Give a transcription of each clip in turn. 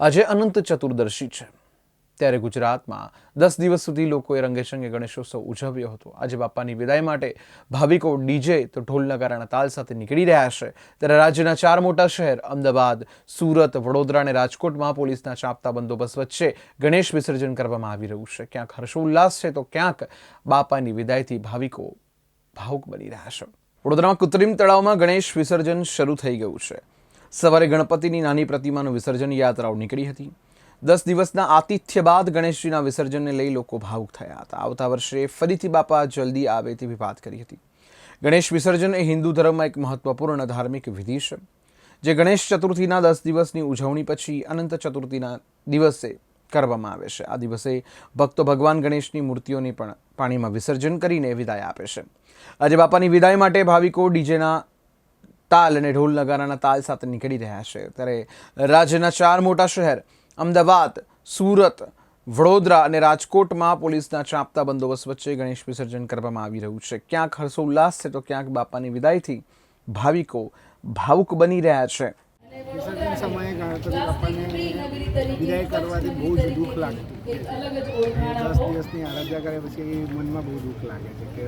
આજે અનંત ચતુર્દશી છે. ત્યારે ગુજરાતમાં દસ દિવસ સુધી લોકોએ રંગેચંગે ગણેશોત્સવ ઉજવ્યો હતો. આજે બાપાની વિદાય માટે ભાવિકો ડીજે તો ઢોલ નગારાના તાલ સાથે નીકળી રહ્યા છે. ત્યારે રાજ્યના ચાર મોટા શહેર અમદાવાદ, સુરત, વડોદરા અને રાજકોટમાં પોલીસના ચાંપતા બંદોબસ્ત વચ્ચે ગણેશ વિસર્જન કરવામાં આવી રહ્યું છે. ક્યાંક હર્ષોલ્લાસ છે તો ક્યાંક બાપાની વિદાયથી ભાવિકો ભાવુક બની રહ્યા છે. વડોદરામાં કૃત્રિમ તળાવમાં ગણેશ વિસર્જન શરૂ થઈ ગયું છે. સવારે ગણપતિની નાની પ્રતિમાનું વિસર્જન યાત્રાઓ નીકળી હતી. દસ દિવસના આતિથ્ય બાદ ગણેશજીના વિસર્જનને લઈ લોકો ભાવુક થયા હતા. આવતા વર્ષે ફરીથી બાપા જલ્દી આવે તેવી વાત કરી હતી. ગણેશ વિસર્જન એ હિન્દુ ધર્મમાં એક મહત્વપૂર્ણ ધાર્મિક વિધિ છે. જે ગણેશ ચતુર્થીના દસ દિવસની ઉજવણી પછી અનંત ચતુર્થીના દિવસે કરવામાં આવે છે. આ દિવસે ભક્તો ભગવાન ગણેશની મૂર્તિઓની પણ પાણીમાં વિસર્જન કરીને વિદાય આપે છે. આજે બાપાની વિદાય માટે ભાવિકો ડીજેના તાલ અને ઢોલ નગારાના તાલ સાથે નીકળી રહ્યા છે. ત્યારે રાજ્યના ચાર મોટા શહેર અમદાવાદ સુરત વડોદરા અને રાજકોટમાં પોલીસના ચાંપતા બંદોબસ્ત વચ્ચે ગણેશ વિસર્જન કરવામાં આવી રહ્યું છે. ક્યાંક હર્ષોલ્લાસ છે તો ક્યાંક બાપાની વિદાયથી ભાવિકો ભાવુક બની રહ્યા છે. વિસર્જન સમયે ગણપતિ બાપાને વિદાય કરવાથી બહુ જ દુઃખ લાગતું. દિવસની આરાધના કરે પછી મનમાં બહુ દુઃખ લાગે છે કે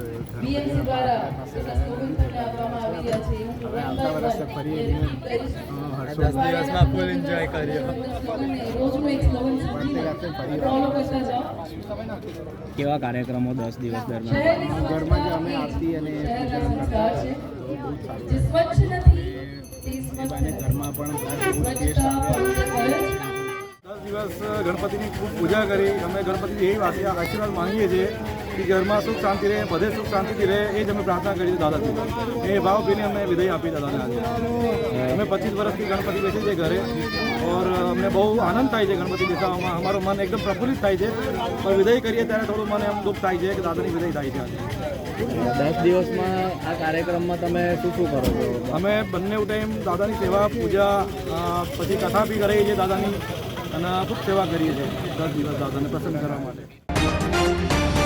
હવે આવતા વર્ષે ફરી દસ દિવસમાં ફૂલ એન્જોય કર્યો કેવા કાર્યક્રમો દસ દિવસ દરમિયાન? ઘરમાં જે અમે આરતી અને પૂજા એ ઘરમાં પણ દિવસ ગણપતિની ખૂબ પૂજા કરી. અમે ગણપતિથી એવી વાત આશીર્વાદ માંગીએ છીએ કે ઘરમાં સુખ શાંતિ રહે બધે સુખ શાંતિથી રહે એ જ અમે પ્રાર્થના કરી છે દાદાજી. એ ભાવ ભાવભીને અમે વિદાય આપી દાદાને આજે. અમે પચીસ વર્ષથી ગણપતિ બેસીએ છીએ ઘરે ઓર અમને બહુ આનંદ થાય છે ગણપતિ દેખાવામાં અમારું મન એકદમ પ્રફુલ્લિત થાય છે. પણ વિદાય કરીએ ત્યારે થોડું મને એમ દુઃખ થાય છે કે દાદાની વિદાય થાય છે આજે. દસ દિવસમાં આ કાર્યક્રમમાં તમે શું શું કરો છો? અમે બંને ટાઈમ દાદાની સેવા પૂજા પછી કથા બી કરીએ છીએ દાદાની. અને ખૂબ સેવા કરીએ છીએ દસ દિવસ દાદાને પ્રસન્ન કરવા માટે.